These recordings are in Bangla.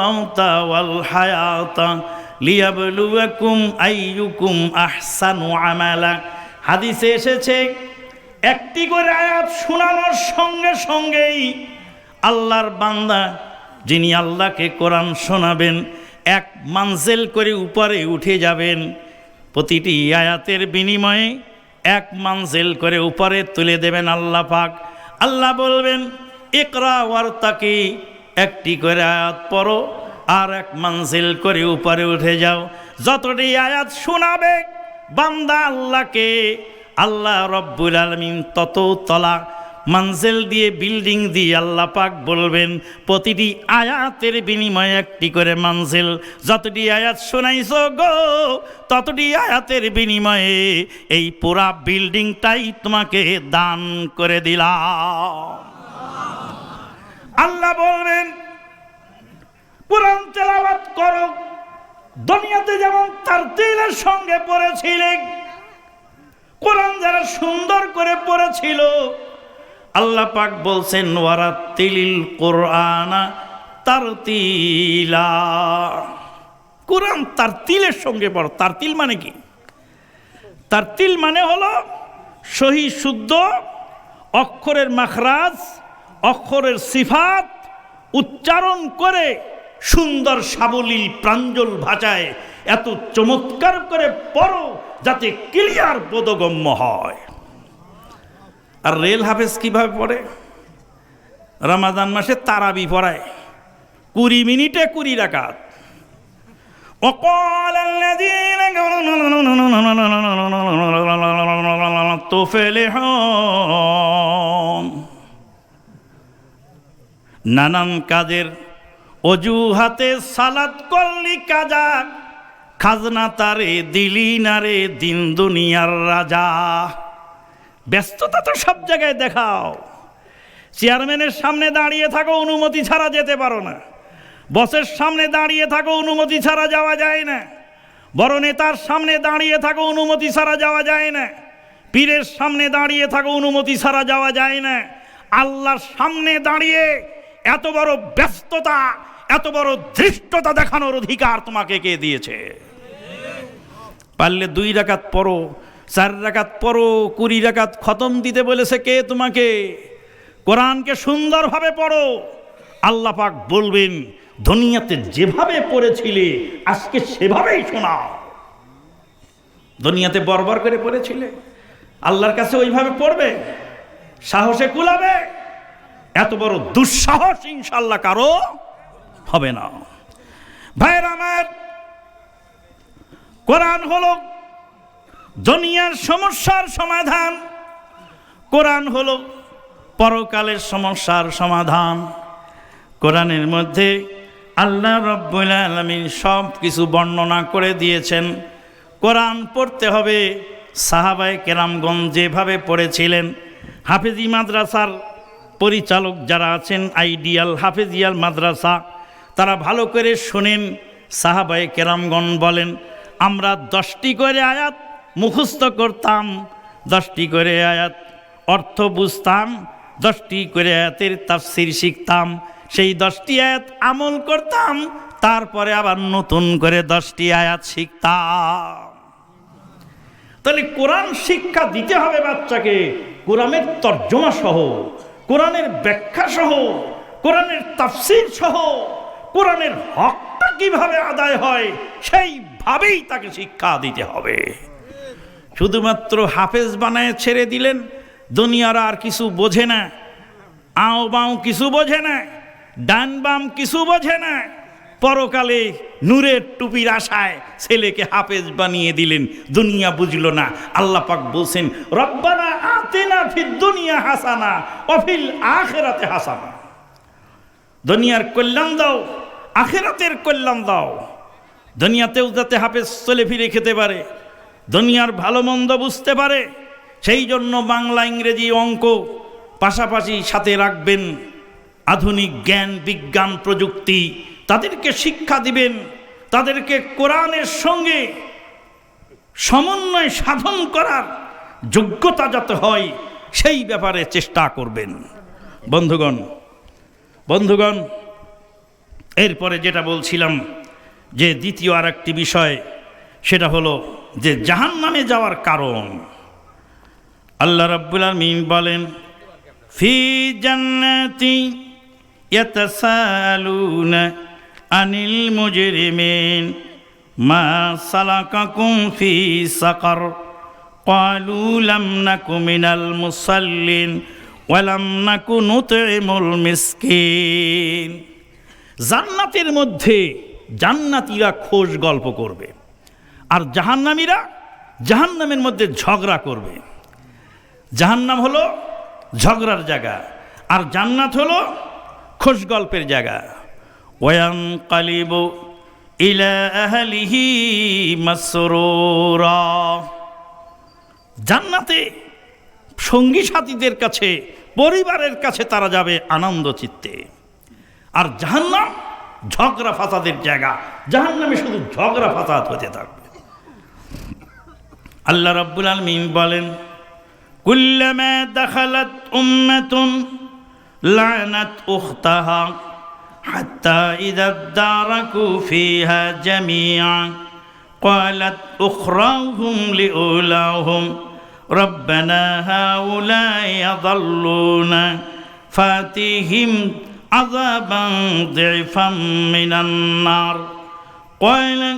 মাউতা ওয়াল হায়াতা লিয়াবলুয়াকুম আইয়ুকুম আহসানু আমালা। হাদিসে এসেছে, একটি করে আয়াত শোনানোর সঙ্গে সঙ্গেই আল্লাহর বান্দা, যিনি আল্লাহকে কোরআন শোনাবেন, এক মানজেল করে উপরে উঠে যাবেন। প্রতিটি আয়াতের বিনিময়ে এক মানজেল করে উপরে তুলে দেবেন আল্লাহ পাক। আল্লাহ বলবেন একরা ওয়ার্তাকি একটি করে আয়াত পড়ো, আর এক মানসিল করে উপরে উঠে যাও। যতটি আয়াত শোনাবে, বান্দা আল্লাহকে, আল্লাহ রব্বুল আলমিন তত তলা মানজেল দিয়ে, বিল্ডিং দিয়ে আল্লাহ পাক বলবেন, প্রতিটি আয়াতের বিনিময়ে একটি করে মানজিল। যতটি আয়াত শোনাইছ গো, ততটি আয়াতের বিনিময়ে এই পুরা বিল্ডিংটাই তোমাকে দান করে দিলাম। আল্লাহ বলবেন, কোরআন তেলাওয়াত করো। দুনিয়াতে যেমন তার তিলের সঙ্গে পড়েছিলেন কোরআন যারা সুন্দর করে পড়েছিল, আল্লাহ পাক বলছেন ওয়ারাত তিলিল কোরআনা তার তিলা কোরআন তার তিলের সঙ্গে পড়ো। তার তিল মানে কি? তার তিল মানে হলো সহি শুদ্ধ অক্ষরের মাখরাজ অক্ষরের সিফাত উচ্চারণ করে সুন্দর সাবলীল প্রাঞ্জল ভাষায় এত চমৎকার করে পড়ো যাতে ক্লিয়ার বোধগম্য হয় আর রেল হাফেজ কিভাবে পড়ে রমাদান মাসে তারাবি পড়ায় কুড়ি মিনিটে কুড়ি রাকাত وقال الذين تفلحون নানান কাজের অজুহাতে সালাদ করলি কাজা, খাজনা তারে দিলি না রে দিন দুনিয়ার রাজা। ব্যস্ততা তো সব জায়গায় দেখাও। চেয়ারম্যানের সামনে দাঁড়িয়ে থাকো, অনুমতি ছাড়া যেতে পারো না। বসের সামনে দাঁড়িয়ে থাকো, অনুমতি ছাড়া যাওয়া যায় না। বড় নেতার সামনে দাঁড়িয়ে থাকো, অনুমতি ছাড়া যাওয়া যায় না। পীরের সামনে দাঁড়িয়ে থাকো, অনুমতি ছাড়া যাওয়া যায় না। আল্লাহর সামনে দাঁড়িয়ে এত বড় ব্যস্ততা, এত বড় ধৃষ্টতা দেখানোর অধিকার তোমাকে কে দিয়েছে? পারলে দুই রাকাত পড়ো, চার রাকাত পড়ো, কুড়ি রাকাত খতম দিতে বলেছে কে তোমাকে? কোরআনকে সুন্দরভাবে পড়ো। আল্লাহ পাক বলবেন, দুনিয়াতে যেভাবে পড়েছিলে, আজকে সেভাবেই শোনাও। দুনিয়াতে বরবর করে পড়েছিলে, আল্লাহর কাছে ওইভাবে পড়বে, সাহসে কুলাবে। এত বড় দুঃসাহস ইনশাল্লাহ কারও হবে না। ভাইয়ের আমার, কোরআন হলো দুনিয়ার সমস্যার সমাধান, কোরআন হলো পরকালের সমস্যার সমাধান। কোরআনের মধ্যে আল্লাহ রব্বুল আলমিন সব কিছু বর্ণনা করে দিয়েছেন। কোরআন পড়তে হবে সাহাবাই কেরামগঞ্জ যেভাবে পড়েছিলেন। হাফেজি মাদ্রাসার পরিচালক যারা আছেন, আইডিয়াল, হাফেজিয়াল মাদ্রাসা, তারা ভালো করে শোনেন। সাহাবাই কেরামগণ বলেন, আমরা দশটি করে আয়াত মুখস্থ করতাম, দশটি করে আয়াত অর্থ বুঝতাম, দশটি করে আয়াতের তাফসির শিখতাম। সেই দশটি আয়াত আমল করতাম, তারপরে আবার নতুন করে দশটি আয়াত শিখতাম। তাহলে কোরআন শিক্ষা দিতে হবে বাচ্চাকে, কোরআনের তর্জমা সহ। কোরআনের ব্যাখ্যা সহ, কোরআনের তাফসির সহ, কোরআনের হকটা কীভাবে আদায় হয়, সেইভাবেই তাকে শিক্ষা দিতে হবে। শুধুমাত্র হাফেজ বানায় ছেড়ে দিলেন, দুনিয়ার আর কিছু বোঝে না। আও বাও কিছু বোঝে না। ডান বাম কিছু বোঝে না। পরকালে নূরের টুপির আশায় ছেলেকে হাফেজ বানিয়ে দিলেন। দুনিয়া বুঝলো না। আল্লাহ পাক বলছেন, রব্বানা আতেনা ফিদ দুনিয়া হাসানা অফিল আখেরাতে হাসানা। দুনিয়ার কল্যাণ দাও, আখেরাতের কল্যাণ দাও। দুনিয়াতেও যাতে হাফেজ চলে ফিরে খেতে পারে, দুনিয়ার ভালো মন্দ বুঝতে পারে, সেই জন্য বাংলা, ইংরেজি অঙ্ক পাশাপাশি সাথে রাখবেন আধুনিক জ্ঞান, বিজ্ঞান প্রযুক্তি তাদেরকে শিক্ষা দিবেন, তাদেরকে কোরআনের সঙ্গে সমন্বয় সাধন করার যোগ্যতা যাতে হয়, সেই ব্যাপারে চেষ্টা করবেন। বন্ধুগণ বন্ধুগণ, এরপরে যেটা বলছিলাম, যে দ্বিতীয় আর একটি বিষয়, সেটা হলো যে জাহান নামে যাওয়ার কারণ। আল্লাহ রাব্বুল আলমিন বলেন, ফি জান্নাতি ইয়াতাসালুনা আনিল মুজরিমিন মা সালাকাকুম ফি সাকার قالوا لم نك من المصلين ولم نك نطعم المسكين জান্নাতের মধ্যে জান্নাতীরা খোঁজ গল্প করবে আর জাহান্নামীরা জাহান্নামের মধ্যে ঝগড়া করবে জাহান্নাম হলো ঝগড়ার জায়গা আর জান্নাত হলো খোঁজ গল্পের জায়গা কালিব ইলা আহলিহি মাসরুরা জান্নাতে সঙ্গী সাথীদের কাছে, পরিবারের কাছে তারা যাবে আনন্দ চিত্তে। আর জাহান্নাম ঝগড়া ফাসাদের জায়গা। জাহান্নামে শুধু ঝগড়া ফাসাদ হতে থাকবে। আল্লাহ রাব্বুল আলমিন বলেন, কুল্লামা দাখালাত উম্মাতুন লানাত উখতাহা। হাত্তা ইদা দারাকু ফিহা জামিআ قالت أخراهم لأولاهم ربنا هؤلاء يضلون فاتهم عذابا ضعفا من النار قال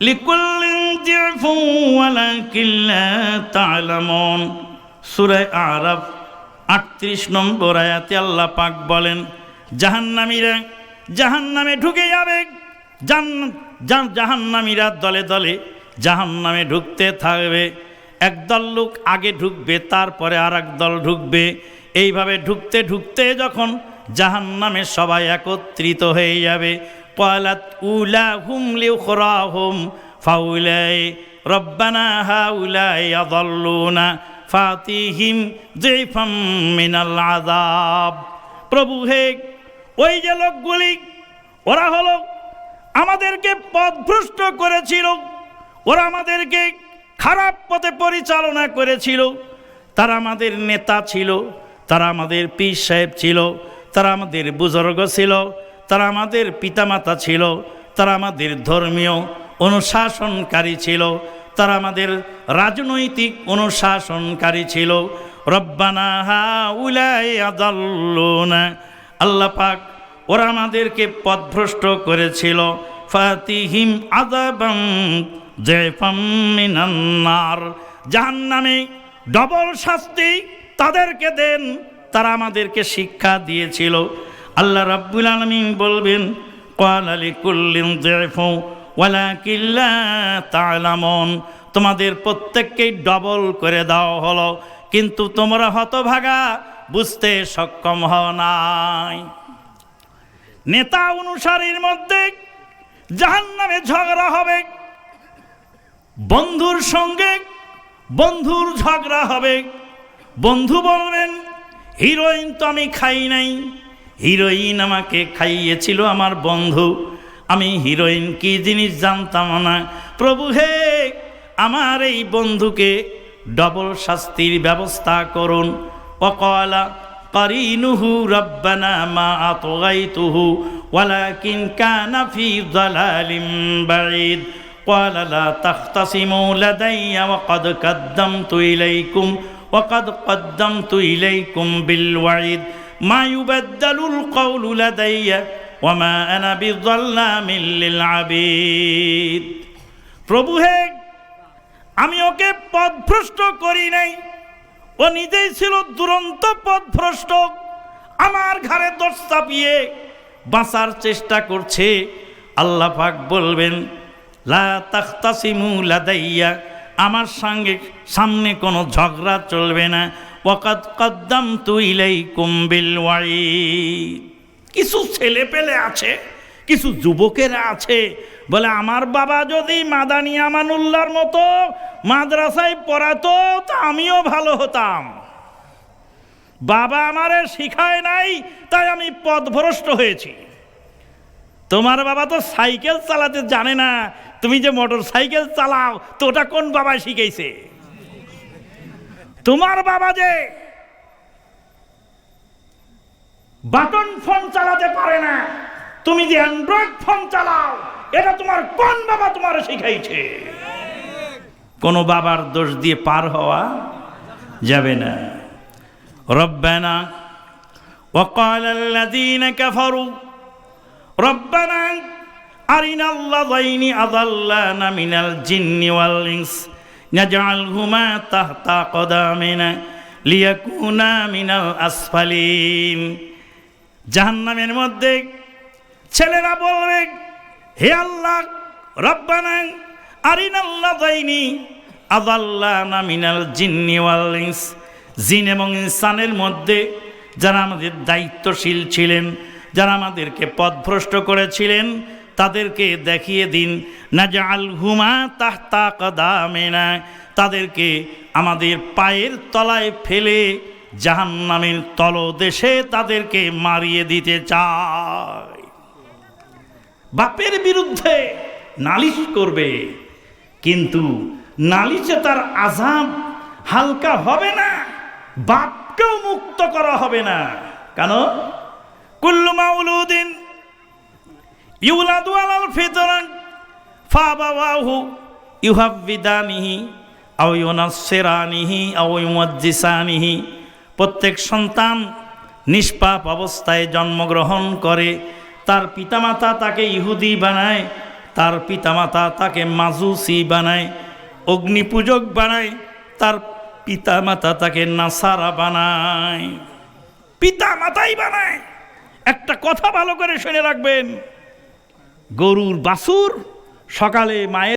لكل ضعف ولكن لا تعلمون سورة أعرف আটত্রিশ নম্বর আয়াতে আল্লাহ পাক বলেন জাহান্নামীরা, জাহান্নামে ঢুকে যাবে। জাহান্নামীরা দলে দলে জাহান্নামে ঢুকতে থাকবে। একদল লোক আগে ঢুকবে, তারপরে আর দল ঢুকবে। এইভাবে ঢুকতে ঢুকতে যখন জাহান্নামে সবাই একত্রিত হয়ে যাবে পয়লাত উলা হুম লিউখরা হুম ফাউলাই রব্বানা হাউলাই আদল্লুনা ফাতিহিম জৈফাম মিনাল আদাব প্রভু হে ওই যে লোকগুলি, ওরা হলো আমাদেরকে পথভ্রষ্ট করেছিল, ওরা আমাদেরকে খারাপ পথে পরিচালনা করেছিল। তারা আমাদের নেতা ছিল, তারা আমাদের পীর সাহেব ছিল, তারা আমাদের বুজুর্গ ছিল, তারা আমাদের পিতামাতা ছিল, তারা আমাদের ধর্মীয় অনুশাসনকারী ছিল, তারা আমাদের রাজনৈতিক অনুশাসনকারী ছিল। রব্বানা হা উলাই আদাল্লুনা আল্লাহ পাক ওরা আমাদেরকে পথভ্রষ্ট করেছিল। ফাতিহিম আদাবাম জয়ফাম মিনান্নার জাহান্নামে ডবল শাস্তি তাদেরকে দেন, তারা আমাদেরকে শিক্ষা দিয়েছিল। আল্লাহ রাব্বুল আলমিন বলবেন কাল আলী কুল্লিম জয়ফু ওয়ালা কিল্লা তালামন। তোমাদের প্রত্যেককেই ডবল করে দেওয়া হলো, কিন্তু তোমরা হতভাগা বুঝতে সক্ষম হও নাই। নেতা অনুসারীর মধ্যে জাহান্নামে ঝগড়া হবে, বন্ধুর সঙ্গে বন্ধুর ঝগড়া হবে। বন্ধু বলবেন, হিরোইন তো আমি খাই নাই, হিরোইন আমাকে খাইয়েছিল আমার বন্ধু। আমি হিরোইন কি জিনিস জানতাম না। প্রভু হে, আমার এই বন্ধুকে ডবল শাস্তির ব্যবস্থা করুন। অকলা قرينه ربنا ما أطغيته ولكن كان في ضلال بعيد قال لا تختصموا لدي وقد قدمت إليكم وقد قدمت إليكم بالوعيد ما يبدل القول لدي وما أنا بظلام للعبيد প্রভু হে আমি ওকে পথভ্রষ্ট করি নাই ও নিজেই ছিল দুরন্ত পথভ্রষ্ট, আমার ঘরে দোষ চাপিয়ে বাঁচার চেষ্টা করছে। আল্লাহ পাক বলবেন, লা তাখতাসিমু লাদাইয়া, আমার সঙ্গে সামনে কোনো ঝগড়া চলবে না। ওয়াকাদ কদ্দাম তুইলাই কুম্বিল ওয়াই কিছু ছেলে পেলে আছে কিছু যুবকেরা আছে, বলে, আমার বাবা যদি মাদানি আমানুল্লাহর মতো মাদ্রাসায় পড়াতো, তা আমিও ভালো হতাম। বাবা আমারে শিখায় নাই, তাই আমি পথভ্রষ্ট হয়েছি। তোমার বাবা তো সাইকেল চালাতে জানে না, তুমি যে মোটর সাইকেল চালাও, তো ওটা কোন বাবা শিখাইছে? তোমার বাবা যে বাটন ফোন চালাতে তুমি যে অ্যান্ড্রয়েড ফোন চালাও এটা তোমার কোন বাবা তোমার শিখাইছে কোনো বাবার দোষ দিয়ে পার হওয়া যাবে না রব্বানা وقال الذين كفروا ربنا أرنا الذين أضلانا من الجن والإنس نجعلهما تحت قدامنا ليكونا من الأسفلين জাহান্নামের মধ্যে ছেলেরা বলবে, হে আল্লাহ, রব্বানা আরিনাল্লাহ দাইনি আদাল্লানা মিনাল জিন্নি ওয়াল জিন এবং ইনসানের মধ্যে যারা আমাদের দায়িত্বশীল ছিলেন, যারা আমাদেরকে পথভ্রষ্ট করেছিলেন, তাদেরকে দেখিয়ে দিন না যে আল হুমা তাহতা কদামেনা। তাদেরকে আমাদের পায়ের তলায় ফেলে জাহান্নামের তলদেশে তাদেরকে মারিয়ে দিতে চায়। বাপের বিরুদ্ধে নালিশ করবে। কিন্তু নালিশে তার আজাব হালকা হবে না, বাপকেও মুক্ত করা হবে না। কেন? কুল্লু মাউলুদিন ইউলাদু আলাল ফিতরান ফাবাওয়াহু ইউহাব্বিদানিহি আও ইউনাসসিরানিহি আও ইউমাজ্জিসানিহি। প্রত্যেক সন্তান নিষ্পাপ অবস্থায় জন্মগ্রহণ করে তার পিতামাতা তাকে ইহুদি বানায়, তার পিতামাতা তাকে মাজুসি বানায়, অগ্নিপূজক বানায়, তার পিতামাতা তাকে নাসারা বানায়। পিতা মাতাই বানায়। একটা কথা ভালো করে শুনে রাখবেন। গরুর বাসুর সকালে মায়ের